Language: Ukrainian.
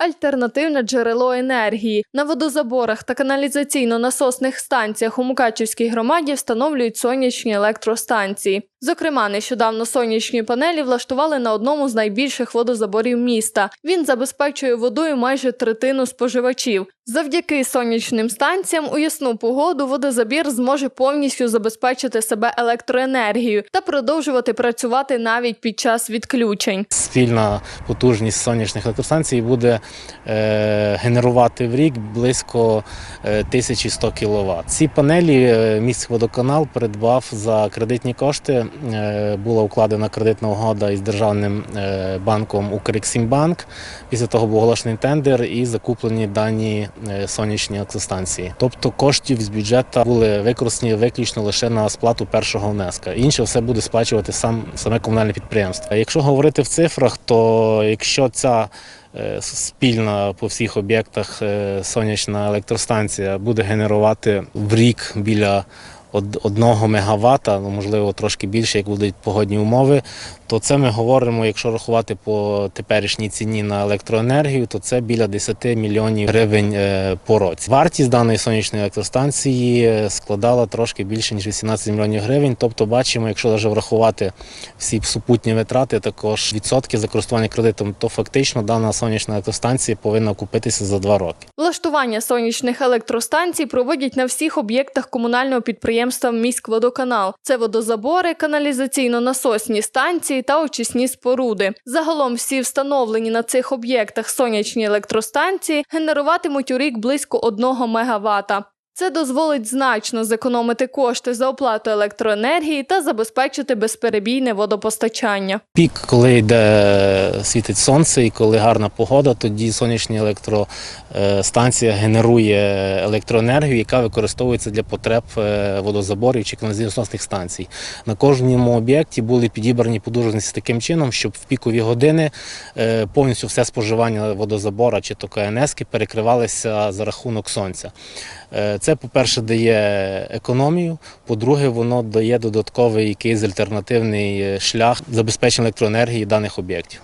альтернативне джерело енергії. На водозаборах та каналізаційно-насосних станціях у Мукачівській громаді встановлюють сонячні електростанції. Зокрема, нещодавно сонячні панелі влаштували на одному з найбільших водозаборів міста. Він забезпечує водою майже третину споживачів. Завдяки сонячним станціям у ясну погоду водозабір зможе повністю забезпечити себе електроенергією та продовжувати працювати навіть під час відключень. Спільна потужність сонячних електростанцій буде е, генерувати в рік близько е, 1100 кВт. Ці панелі е, міський водоканал придбав за кредитні кошти. Е, була укладена кредитна угода із державним е, банком Укрексімбанк. Після того був оголошений тендер і закуплені дані е, сонячні електростанції. Тобто коштів з бюджету були використані виключно лише на сплату першого внеска. Інше все буде сплачувати сам саме комунальне підприємство. Якщо говорити в цифрах, то якщо ця е, спільна по всіх об'єктах е, сонячна електростанція буде генерувати в рік біля одного мегаватта, ну можливо трошки більше, як будуть погодні умови, то це ми говоримо, якщо рахувати по теперішній ціні на електроенергію, то це біля 10 мільйонів гривень е, по році. Вартість даної сонячної електростанції е, складала трошки більше ніж 18 мільйонів гривень. Тобто, бачимо, якщо навіть врахувати всі супутні витрати, також відсотки за користування кредитом, то фактично дана сонячна електростанція повинна купитися за два роки. Влаштування сонячних електростанцій проводять на всіх об'єктах комунального підприємства Міськводоканал. Це водозабори, каналізаційно-насосні станції та очисні споруди. Загалом всі встановлені на цих об'єктах сонячні електростанції генеруватимуть у рік близько 1 мегаватта. Це дозволить значно зекономити кошти за оплату електроенергії та забезпечити безперебійне водопостачання. Пік, коли йде світить сонце і коли гарна погода, тоді сонячна електростанція генерує електроенергію, яка використовується для потреб е, водозаборів чи каналізаційних станцій. На кожному об'єкті були підібрані подужності таким чином, щоб в пікові години е, повністю все споживання водозабора чи то КНС перекривалося за рахунок сонця. Е, Це, по-перше, дає економію, по-друге, воно дає додатковий якийсь альтернативний е, шлях забезпечення електроенергії даних об'єктів.